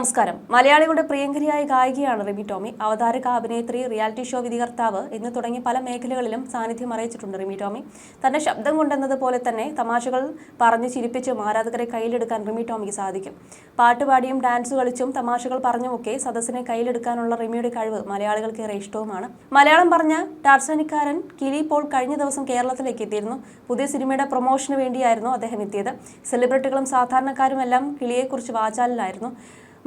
നമസ്കാരം. മലയാളികളുടെ പ്രിയങ്കരിയായ ഗായികയാണ് റിമി ടോമി. അവതാരക അഭിനേത്രി റിയാലിറ്റി ഷോ വിധികർത്താവ് എന്ന് തുടങ്ങി പല മേഖലകളിലും സാന്നിധ്യം അറിയിച്ചിട്ടുണ്ട് റിമി ടോമി. തന്റെ ശബ്ദം കൊണ്ടെന്നതുപോലെ തന്നെ തമാശകൾ പറഞ്ഞ് ചിരിപ്പിച്ചും ആരാധകരെ കയ്യിലെടുക്കാൻ റിമി ടോമിക്ക് സാധിക്കും. പാട്ടുപാടിയും ഡാൻസ് കളിച്ചും തമാശകൾ പറഞ്ഞുമൊക്കെ സദസ്സിനെ കയ്യിലെടുക്കാനുള്ള റിമിയുടെ കഴിവ് മലയാളികൾക്ക് ഏറെ ഇഷ്ടവുമാണ്. മലയാളം പറഞ്ഞ ടാർസാനിക്കാരൻ കിലി പോൾ കഴിഞ്ഞ ദിവസം കേരളത്തിലേക്ക് എത്തിയിരുന്നു. പുതിയ സിനിമയുടെ പ്രൊമോഷന് വേണ്ടിയായിരുന്നു അദ്ദേഹം എത്തിയത്. സെലിബ്രിറ്റികളും സാധാരണക്കാരും എല്ലാം കിളിയെക്കുറിച്ച് വാചാലിലായിരുന്നു.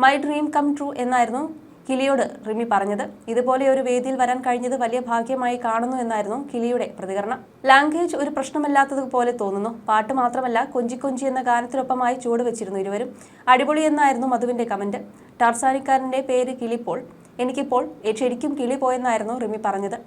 മൈ ഡ്രീം കം ട്രൂ എന്നായിരുന്നു കിലിയോട് റിമി പറഞ്ഞത്. ഇതുപോലെ ഒരു വേദിയിൽ വരാൻ കഴിഞ്ഞത് വലിയ ഭാഗ്യമായി കാണുന്നു എന്നായിരുന്നു കിലിയുടെ പ്രതികരണം. ലാംഗ്വേജ് ഒരു പ്രശ്നമല്ലാത്തതുപോലെ തോന്നുന്നു. പാട്ട് മാത്രമല്ല കൊഞ്ചി കൊഞ്ചി എന്ന ഗാനത്തിനൊപ്പമായി ചുവടുവെച്ചിരുന്നു ഇരുവരും. അടിപൊളി എന്നായിരുന്നു മധുവിന്റെ കമന്റ്. ടാർസാനിക്കാരന്റെ പേര് കിളിപ്പോൾ എനിക്കിപ്പോൾ ശരിക്കും കിളി പോയെന്നായിരുന്നു റിമി പറഞ്ഞത്.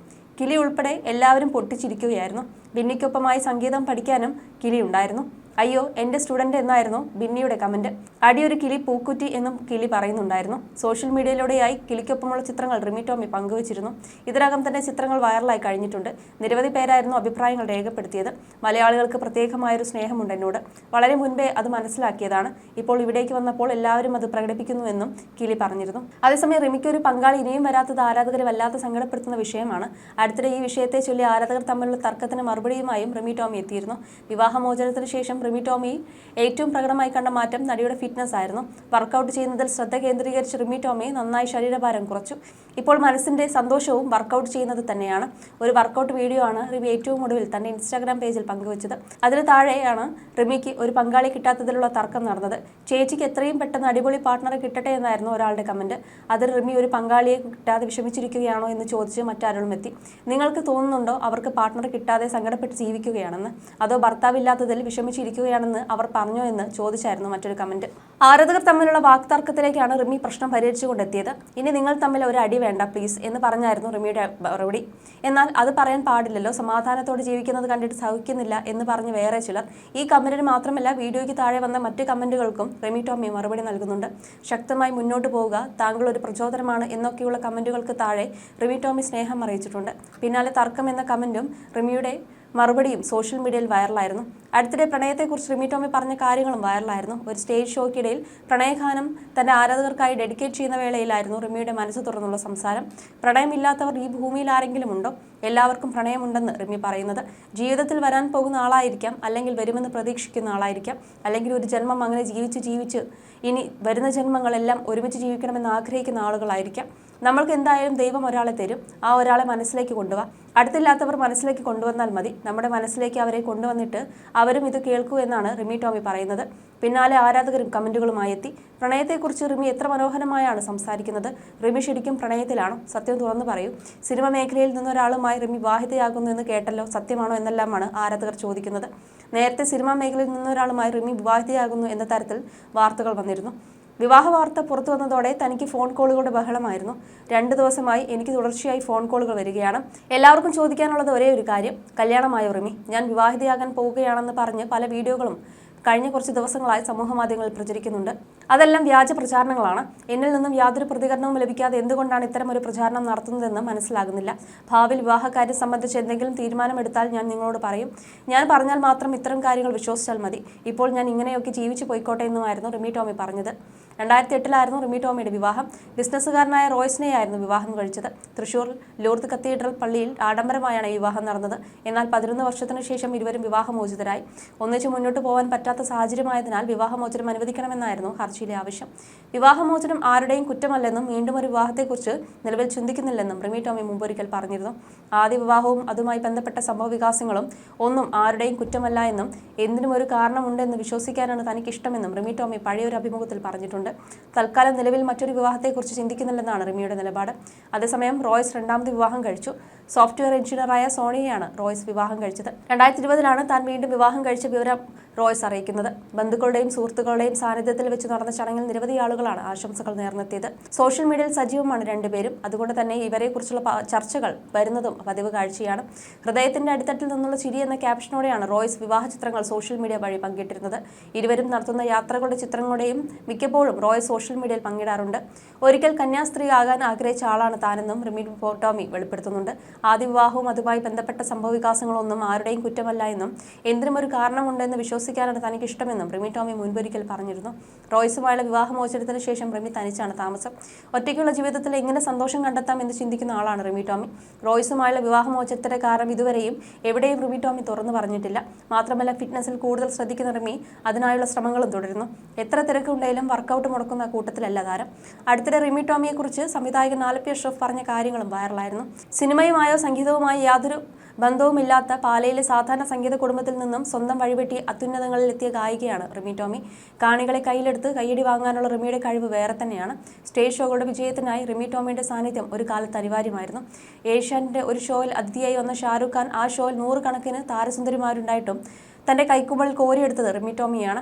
കിളി ഉൾപ്പെടെ എല്ലാവരും പൊട്ടിച്ചിരിക്കുകയായിരുന്നു. ബിന്നിക്കൊപ്പമായി സംഗീതം പഠിക്കാനും കിളി ഉണ്ടായിരുന്നു. അയ്യോ എന്റെ സ്റ്റുഡന്റ് എന്നായിരുന്നു ബിന്നിയുടെ കമന്റ് അടിയൊരു കിളി പൂക്കുറ്റി എന്നും കിളി പറയുന്നുണ്ടായിരുന്നു. സോഷ്യൽ മീഡിയയിലൂടെയായി കിളിക്കൊപ്പമുള്ള ചിത്രങ്ങൾ റിമി ടോമി പങ്കുവച്ചിരുന്നു. ഇതിനകം തന്നെ ചിത്രങ്ങൾ വൈറലായി കഴിഞ്ഞിട്ടുണ്ട്. നിരവധി പേരായിരുന്നു അഭിപ്രായങ്ങൾ രേഖപ്പെടുത്തിയത്. മലയാളികൾക്ക് പ്രത്യേകമായൊരു സ്നേഹമുണ്ട് എന്നോട്. വളരെ മുൻപേ അത് മനസ്സിലാക്കിയതാണ്. ഇപ്പോൾ ഇവിടേക്ക് വന്നപ്പോൾ എല്ലാവരും അത് പ്രകടിപ്പിക്കുന്നുവെന്നും കിളി പറഞ്ഞിരുന്നു. അതേസമയം റിമിക്ക് ഒരു പങ്കാളി ഇനിയും വരാത്തത് ആരാധകരെ വല്ലാതെ സങ്കടപ്പെടുത്തുന്ന വിഷയമാണ്. അടുത്തിടെ ഈ വിഷയത്തെ ചൊല്ലി ആരാധകർ തമ്മിലുള്ള തർക്കത്തിന് മറുപടിയുമായും റിമി ടോമി എത്തിയിരുന്നു. വിവാഹമോചനത്തിന് ശേഷം റിമി ടോമി ഏറ്റവും പ്രകടമായി കണ്ട മാറ്റം നടിയുടെ ഫിറ്റ്നസ് ആയിരുന്നു. വർക്കൗട്ട് ചെയ്യുന്നതിൽ ശ്രദ്ധ കേന്ദ്രീകരിച്ച് റിമി ടോമയെ നന്നായി ശരീരഭാരം കുറച്ചു. ഇപ്പോൾ മനസ്സിന്റെ സന്തോഷവും വർക്കൗട്ട് ചെയ്യുന്നത് തന്നെയാണ്. ഒരു വർക്കൗട്ട് വീഡിയോ ആണ് റിമി ഏറ്റവും ഒടുവിൽ തന്റെ ഇൻസ്റ്റാഗ്രാം പേജിൽ പങ്കുവച്ചത്. അതിന് താഴെയാണ് റിമിക്ക് ഒരു പങ്കാളി കിട്ടാത്തതിലുള്ള തർക്കം നടന്നത്. ചേച്ചിക്ക് എത്രയും പെട്ടെന്ന് അടിപൊളി പാർട്ട്ണറെ കിട്ടട്ടെ എന്നായിരുന്നു ഒരാളുടെ കമന്റ്. അതിൽ റിമി ഒരു പങ്കാളിയെ കിട്ടാതെ വിഷമിച്ചിരിക്കുകയാണോ എന്ന് ചോദിച്ച് മറ്റാരോടും എത്തി. നിങ്ങൾക്ക് തോന്നുന്നുണ്ടോ അവർക്ക് പാർട്ട്ണർ കിട്ടാതെ സങ്കടപ്പെട്ട് ജീവിക്കുകയാണെന്ന്? അതോ ഭർത്താവില്ലാത്തതിൽ വിഷമിച്ചിരിക്കുകയാണെന്ന് അവർ പറഞ്ഞോ എന്ന് ചോദിച്ചായിരുന്നു മറ്റൊരു കമന്റ്. ആരാധകർ തമ്മിലുള്ള വാക്തർക്കത്തിലേക്കാണ് റിമി പ്രശ്നം പരിഹരിച്ചുകൊണ്ടെത്തിയത്. ഇനി നിങ്ങൾ തമ്മിൽ ഒരു അടി വേണ്ട പ്ലീസ് എന്ന് പറഞ്ഞായിരുന്നു റിമിയുടെ മറുപടി. എന്നാൽ അത് പറയാൻ പാടില്ലല്ലോ. സമാധാനത്തോടെ ജീവിക്കുന്നത് കണ്ടിട്ട് സഹിക്കുന്നില്ല എന്ന് പറഞ്ഞ് വേറെ ചിലർ. ഈ കമന്റിന് മാത്രമല്ല വീഡിയോയ്ക്ക് താഴെ വന്ന മറ്റ് കമന്റുകൾക്കും റിമി ടോമി മറുപടി നൽകുന്നുണ്ട്. ശക്തമായി മുന്നോട്ട് പോവുക താങ്കൾ ഒരു പ്രചോദനമാണ് എന്നൊക്കെയുള്ള കമന്റുകൾക്ക് താഴെ റിമി ടോമി സ്നേഹം അറിയിച്ചിട്ടുണ്ട്. പിന്നാലെ തർക്കം എന്ന കമന്റും റിമിയുടെ മറുപടിയും സോഷ്യൽ മീഡിയയിൽ വൈറലായിരുന്നു. അടുത്തിടെ പ്രണയത്തെക്കുറിച്ച് റിമി ടോമി പറഞ്ഞ കാര്യങ്ങളും വൈറലായിരുന്നു. ഒരു സ്റ്റേജ് ഷോയ്ക്കിടയിൽ പ്രണയഗാനം തന്റെ ആരാധകർക്കായി ഡെഡിക്കേറ്റ് ചെയ്യുന്ന വേളയിലായിരുന്നു റിമിയുടെ മനസ്സ് തുറന്നുള്ള സംസാരം. പ്രണയമില്ലാത്തവർ ഈ ഭൂമിയിൽ ആരെങ്കിലും ഉണ്ടോ? എല്ലാവർക്കും പ്രണയമുണ്ടെന്ന് റിമി പറയുന്നത്. ജീവിതത്തിൽ വരാൻ പോകുന്ന ആളായിരിക്കാം അല്ലെങ്കിൽ വരുമെന്ന് പ്രതീക്ഷിക്കുന്ന ആളായിരിക്കാം അല്ലെങ്കിൽ ഒരു ജന്മം അങ്ങനെ ജീവിച്ച് ജീവിച്ച് ഇനി വരുന്ന ജന്മങ്ങളെല്ലാം ഒരുമിച്ച് ജീവിക്കണമെന്ന് ആഗ്രഹിക്കുന്ന ആളുകളായിരിക്കാം. നമ്മൾക്ക് എന്തായാലും ദൈവം ഒരാളെ തരും. ആ ഒരാളെ മനസ്സിലേക്ക് കൊണ്ടുപോകാം അടുത്തില്ലാത്തവർ മനസ്സിലേക്ക് കൊണ്ടുവന്നാൽ മതി. നമ്മുടെ മനസ്സിലേക്ക് അവരെ കൊണ്ടുവന്നിട്ട് അവരും ഇത് കേൾക്കൂ എന്നാണ് റിമി ടോമി പറയുന്നത്. പിന്നാലെ ആരാധകരും കമന്റുകളുമായി എത്തി. പ്രണയത്തെക്കുറിച്ച് റിമി എത്ര മനോഹരമായാണ് സംസാരിക്കുന്നത്. റിമി ശരിക്കും പ്രണയത്തിലാണോ? സത്യം തുറന്നു പറയൂ. സിനിമ മേഖലയിൽ നിന്നൊരാളുമായി റിമി വിവാഹിതയാകുന്നു എന്ന് കേട്ടല്ലോ. സത്യമാണോ എന്നെല്ലാമാണ് ആരാധകർ ചോദിക്കുന്നത്. നേരത്തെ സിനിമാ മേഖലയിൽ നിന്നൊരാളുമായി റിമി വിവാഹിതയാകുന്നു എന്ന തരത്തിൽ വാർത്തകൾ വന്നിരുന്നു. വിവാഹ വാർത്ത പുറത്തു വന്നതോടെ തനിക്ക് ഫോൺ കോളുകളുടെ ബഹളമായിരുന്നു. രണ്ട് ദിവസമായി എനിക്ക് തുടർച്ചയായി ഫോൺ കോളുകൾ വരികയാണ്. എല്ലാവർക്കും ചോദിക്കാനുള്ളത് ഒരേ ഒരു കാര്യം. കല്യാണമായ റിമി? ഞാൻ വിവാഹിതയാകാൻ പോവുകയാണെന്ന് പറഞ്ഞ് പല വീഡിയോകളും കഴിഞ്ഞ കുറച്ച് ദിവസങ്ങളായി സമൂഹ മാധ്യമങ്ങളിൽ പ്രചരിക്കുന്നുണ്ട്. അതെല്ലാം വ്യാജ പ്രചാരണങ്ങളാണ്. എന്നിൽ നിന്നും യാതൊരു പ്രതികരണവും ലഭിക്കാതെ എന്തുകൊണ്ടാണ് ഇത്തരം ഒരു പ്രചാരണം നടത്തുന്നതെന്ന് മനസ്സിലാകുന്നില്ല. ഭാവിയിൽ വിവാഹകാര്യം സംബന്ധിച്ച് എന്തെങ്കിലും തീരുമാനമെടുത്താൽ ഞാൻ നിങ്ങളോട് പറയും. ഞാൻ പറഞ്ഞാൽ മാത്രം ഇത്തരം കാര്യങ്ങൾ വിശ്വസിച്ചാൽ മതി. ഇപ്പോൾ ഞാൻ ഇങ്ങനെയൊക്കെ ജീവിച്ചു പോയിക്കോട്ടെ എന്നുമായിരുന്നു റിമി ടോമി പറഞ്ഞത്. രണ്ടായിരത്തി എട്ടിലായിരുന്നു റിമി ടോമിയുടെ വിവാഹം. ബിസിനസ്സുകാരനായ റോയ്സിനെയായിരുന്നു വിവാഹം കഴിച്ചത്. തൃശൂർ ലൂർദ് കത്തീഡ്രൽ പള്ളിയിൽ ആഡംബരമായാണ് വിവാഹം നടന്നത്. എന്നാൽ പതിനൊന്ന് വർഷത്തിനു ശേഷം ഇരുവരും വിവാഹമോചിതരായി. ഒന്നിച്ച് മുന്നോട്ട് പോകാൻ പറ്റാത്ത സാഹചര്യമായതിനാൽ വിവാഹമോചനം അനുവദിക്കണമെന്നായിരുന്നു ഹർജിയിലെ ആവശ്യം. വിവാഹമോചനം ആരുടെയും കുറ്റമല്ലെന്നും വീണ്ടും ഒരു വിവാഹത്തെക്കുറിച്ച് നിലവിൽ ചിന്തിക്കുന്നില്ലെന്നും റിമി ടോമി മുമ്പൊരിക്കൽ പറഞ്ഞിരുന്നു. ആദ്യ വിവാഹവും അതുമായി ബന്ധപ്പെട്ട സംഭവ വികാസങ്ങളും ഒന്നും ആരുടെയും കുറ്റമല്ല എന്നും എന്തിനും ഒരു കാരണമുണ്ടെന്ന് വിശ്വസിക്കാനാണ് തനിക്ക് ഇഷ്ടമെന്നും റിമി ടോമി പഴയൊരു അഭിമുഖത്തിൽ പറഞ്ഞിട്ടുണ്ട്. തൽക്കാലം നിലവിൽ മറ്റൊരു വിവാഹത്തെക്കുറിച്ച് ചിന്തിക്കുന്നില്ലെന്നാണ് റിമിയുടെ നിലപാട്. അതേസമയം റോയ്സ് രണ്ടാമത് വിവാഹം കഴിച്ചു. സോഫ്റ്റ്വെയർ എഞ്ചിനീയറായ സോണിയെയാണ് റോയ്സ് വിവാഹം കഴിച്ചത്. രണ്ടായിരത്തി ഇരുപതിലാണ് താൻ വീണ്ടും വിവാഹം കഴിച്ച വിവരം റോയ്സ് അറിയിക്കുന്നത്. ബന്ധുക്കളുടെയും സുഹൃത്തുക്കളുടെയും സാന്നിധ്യത്തിൽ വെച്ച് ചടങ്ങിൽ നിരവധി ആളുകളാണ് ആശംസകൾ നേർന്നെത്തിയത്. സോഷ്യൽ മീഡിയയിൽ സജീവമാണ് രണ്ടുപേരും. അതുകൊണ്ട് തന്നെ ഇവരെക്കുറിച്ചുള്ള ചർച്ചകൾ വരുന്നതും പതിവ് കാഴ്ചയാണ്. ഹൃദയത്തിന്റെ അടിത്തട്ടിൽ നിന്നുള്ള ചിരി എന്ന ക്യാപ്ഷനോടെയാണ് റോയ്സ് വിവാഹ ചിത്രങ്ങൾ സോഷ്യൽ മീഡിയ വഴി പങ്കിട്ടിരുന്നത്. ഇരുവരും നടത്തുന്ന യാത്രകളുടെ ചിത്രങ്ങളുടെയും മിക്കപ്പോഴും റോയ്സ് റോയ് സോഷ്യൽ മീഡിയയിൽ പങ്കിടാറുണ്ട്. ഒരിക്കൽ കന്യാസ്ത്രീ ആകാൻ ആഗ്രഹിച്ച ആളാണ് താനെന്നും റിമി ടോമി വെളിപ്പെടുത്തുന്നുണ്ട്. ആദ്യ വിവാഹവും അതുമായി ബന്ധപ്പെട്ട സംഭവവികാസങ്ങളൊന്നും ആരുടെയും കുറ്റമല്ല എന്നും എന്തിനും ഒരു കാരണമുണ്ടെന്ന് വിശ്വസിക്കാനാണ് തനിക്ക് ഇഷ്ടമെന്നും റിമി ടോമി മുൻപൊരിക്കൽ പറഞ്ഞിരുന്നു. റോയ്സുമായുള്ള വിവാഹമോചനത്തിന് ശേഷം റിമി തനിച്ചാണ് താമസം. ഒറ്റയ്ക്കുള്ള ജീവിതത്തിൽ എങ്ങനെ സന്തോഷം കണ്ടെത്താം എന്ന് ചിന്തിക്കുന്ന ആളാണ് റിമി ടോമി. റോയ്സുമായുള്ള വിവാഹമോചനത്തിന്റെ കാരണം ഇതുവരെയും എവിടെയും റിമി ടോമി തുറന്നു പറഞ്ഞിട്ടില്ല. മാത്രമല്ല ഫിറ്റ്നസിൽ കൂടുതൽ ശ്രദ്ധിക്കുന്ന റിമി അതിനായുള്ള ശ്രമങ്ങളും തുടരുന്നു. എത്ര തിരക്കുണ്ടെങ്കിലും വർക്കൗട്ട് മുടക്കുന്ന കൂട്ടത്തിലല്ല താരം. അടുത്തിടെ റിമി ടോമിയെക്കുറിച്ച് സംവിധായകൻ ആലപ്പി അഷ്റഫ് പറഞ്ഞ കാര്യങ്ങളും വൈറലായിരുന്നു സിനിമയുമായോ സംഗീതവുമായോ യാതൊരു ബന്ധവുമില്ലാത്ത പാലയിലെ സാധാരണ സംഗീത കുടുംബത്തിൽ നിന്നും സ്വന്തം വഴിവെട്ടി അത്യുന്നതങ്ങളിൽ എത്തിയ ഗായികയാണ് റിമി ടോമി. കാണികളെ കയ്യിലെടുത്ത് കയ്യടി വാങ്ങാനുള്ള റിമിയുടെ കഴിവ് വേറെ തന്നെയാണ്. സ്റ്റേജ് ഷോകളുടെ വിജയത്തിനായി റിമി ടോമിയുടെ സാന്നിധ്യം ഒരു കാലത്ത് അനിവാര്യമായിരുന്നു. ഏഷ്യാനിന്റെ ഒരു ഷോയിൽ അതിഥിയായി വന്ന ഷാരൂഖ് ഖാൻ ആ ഷോയിൽ നൂറുകണക്കിന് താരസുന്ദരിമാരുണ്ടായിട്ടും തന്റെ കൈക്കുമ്പൾ കോരിയെടുത്തത് റിമി ടോമിയാണ്.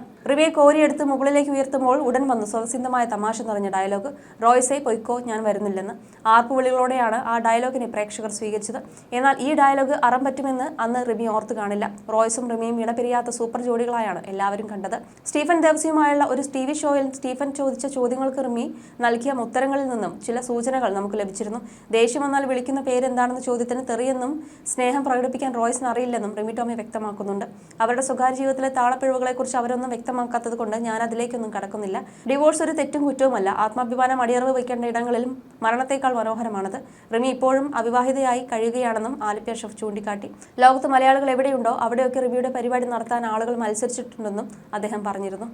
കോരിയെടുത്ത് മുകളിലേക്ക് ഉയർത്തുമ്പോൾ ഉടൻ വന്നു. സ്വസിന്ധമായ തമാശ നിറഞ്ഞ ഡയലോഗ്. റോയ്സെ പൊയ്ക്കോ ഞാൻ വരുന്നില്ലെന്ന്. ആർപ്പുവിളികളോടെയാണ് ആ ഡയലോഗിനെ പ്രേക്ഷകർ സ്വീകരിച്ചത്. എന്നാൽ ഈ ഡയലോഗ് അറം പറ്റുമെന്ന് അന്ന് റിമി ഓർത്തു കാണില്ല. റോയ്സും റിമിയും ഇടപിരിയാത്ത സൂപ്പർ ജോഡികളായാണ് എല്ലാവരും കണ്ടത്. സ്റ്റീഫൻ ദേവ്സിയുമായുള്ള ഒരു ടി വി ഷോയിൽ സ്റ്റീഫൻ ചോദിച്ച ചോദ്യങ്ങൾക്ക് റിമി നൽകിയ ഉത്തരങ്ങളിൽ നിന്നും ചില സൂചനകൾ നമുക്ക് ലഭിച്ചിരുന്നു. ദേഷ്യം വന്നാൽ വിളിക്കുന്ന പേരെന്താണെന്ന ചോദ്യത്തിന് തെറിയെന്നും സ്നേഹം പ്രകടിപ്പിക്കാൻ റോയ്സിന് അറിയില്ലെന്നും റിമി ടോമി വ്യക്തമാക്കുന്നുണ്ട്. അവരുടെ സ്വകാര്യ ജീവിതത്തിലെ താളപ്പിഴവുകളെക്കുറിച്ച് അവരൊന്നും വ്യക്തമാക്കാത്തത് കൊണ്ട് ഞാൻ അതിലേക്കൊന്നും കടക്കുന്നില്ല. ഡിവോഴ്സ് ഒരു തെറ്റും കുറ്റവുമല്ല. ആത്മാഭിമാനം അടിയറവ് വയ്ക്കേണ്ട ഇടങ്ങളിൽ മരണത്തേക്കാൾ മനോഹരമാണത്. റിമി ഇപ്പോഴും അവിവാഹിതയായി കഴിയുകയാണെന്നും ആലിപ്യ ഷെഫ് ചൂണ്ടിക്കാട്ടി. ലോകത്ത് മലയാളികൾ എവിടെയുണ്ടോ അവിടെയൊക്കെ റിമിയുടെ പരിപാടി നടത്താൻ ആളുകൾ മത്സരിച്ചിട്ടുണ്ടെന്നും അദ്ദേഹം പറഞ്ഞിരുന്നു.